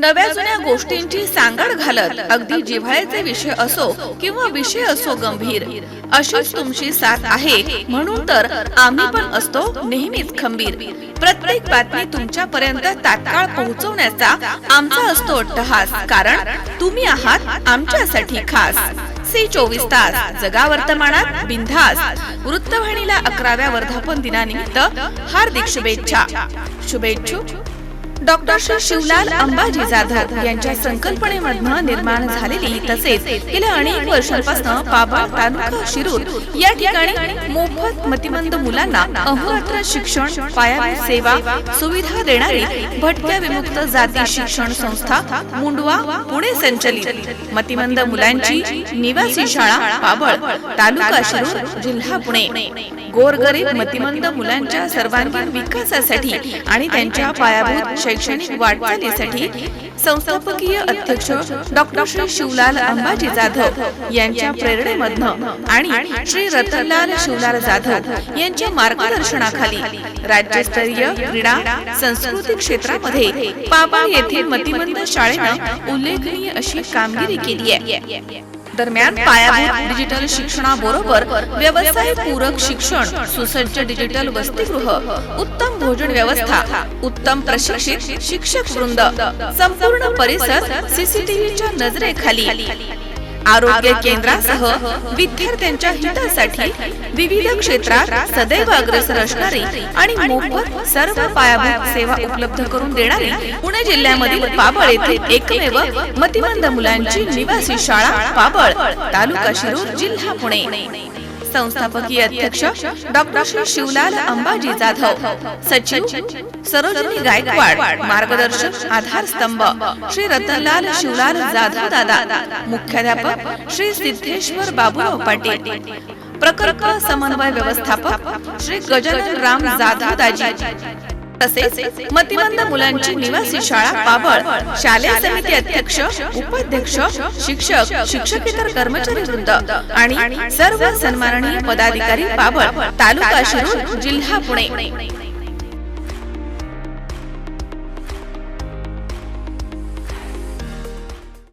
नव्या जुन्या गोष्टींची सांगड घालत अगदी जिव्हाळ्याचे विषय असो किंवा विषय असो गंभीर. अशीच तुमची साथ आहे. म्हणून तर आम्ही पण असतो नेहमीच खंबीर. प्रत्येक बातमी तुमच्यापर्यंत तात्काळ पोहोचवण्याचा आमचा असतो अट्टहास कारण तुम्ही आहात आमच्यासाठी खास. सी चोवीस तास. जगा वर्तमानात बिनधास वृत्तवाहिनीला अकराव्या वर्धापन दिनानिमित्त हार्दिक शुभेच्छा. शुभेच्छुक. डॉक्टर श्री शिवलाल अंबाजी जाधव यांच्या संकल्पनेमधनं निर्माण झालेली तसेच गेल्या अनेक वर्षांपासून पाबळ तालुका शिरूर या ठिकाणी मोफत मतिमंद मुलांना अहोरात्र शिक्षण पायाभूत सेवा सुविधा देणारी भटक्या विमुक्त जाती शिक्षण संस्था मुंडवा पुणे संचलित. मतिमंद मुलांची निवासी शाळा पाबळ तालुका शिरूर जिल्हा पुणे. गोरगरीब मतिमंद मुलांच्या सर्वांगीण विकासासाठी आणि त्यांच्या पायाभूत शैक्षणिक वाटचालीसाठी संस्थापकीय अध्यक्ष डॉक्टर श्री शिवलाल अंबाजी जाधव यांच्या प्रेरणेमधनं आणि श्री रतनलाल शिवलाल जाधव यांच्या मार्गदर्शनाखाली राज्यस्तरीय क्रीडा संस्कृती क्षेत्रामध्ये पापा येथील मतिमंद शाळेनं उल्लेखनीय अशी कामगिरी केली आहे. दरम्यान पायाभूत डिजिटल शिक्षणाबरोबर व्यवसाय पूरक शिक्षण सुसज्ज डिजिटल वसतिगृह उत्तम भोजन व्यवस्था उत्तम प्रशिक्षित शिक्षक वृंद संपूर्ण परिसर सीसीटीव्हीच्या नजरेखाली. आरोग्य केंद्रासह विद्यार्थ्यांच्या हितासाठी विविध क्षेत्रात सदैव अग्रेसर असणारी आणि मोफत सर्व पायाभूत सेवा उपलब्ध करून देणारी पुणे जिल्ह्यामधील पाबळ येथे एकमेव मतिमंद मुलांची निवासी शाळा पाबळ तालुका शिरूर जिल्हा पुणे. संस्थापकीय अध्यक्ष डॉक्टर श्री शिवलाल अंबाजी जाधव सचिव सरोजिनी गायकवाड मार्गदर्शक आधारस्तंभ श्री रतनलाल शिवलाल जाधव दादा मुख्याध्यापक श्री सिद्धेश्वर बाबूराव पाटील प्रकल्प समन्वय व्यवस्थापक श्री गजानन राम जाधव दाजी. तसेच मतिमंद मुलांची निवासी शाळा पाबळ शालेय समिती अध्यक्ष उपाध्यक्ष शिक्षक शिक्षकेतर कर्मचारी वृंद आणि सर्व सन्माननीय पदाधिकारी पाबळ तालुका शिरूर जिल्हा पुणे.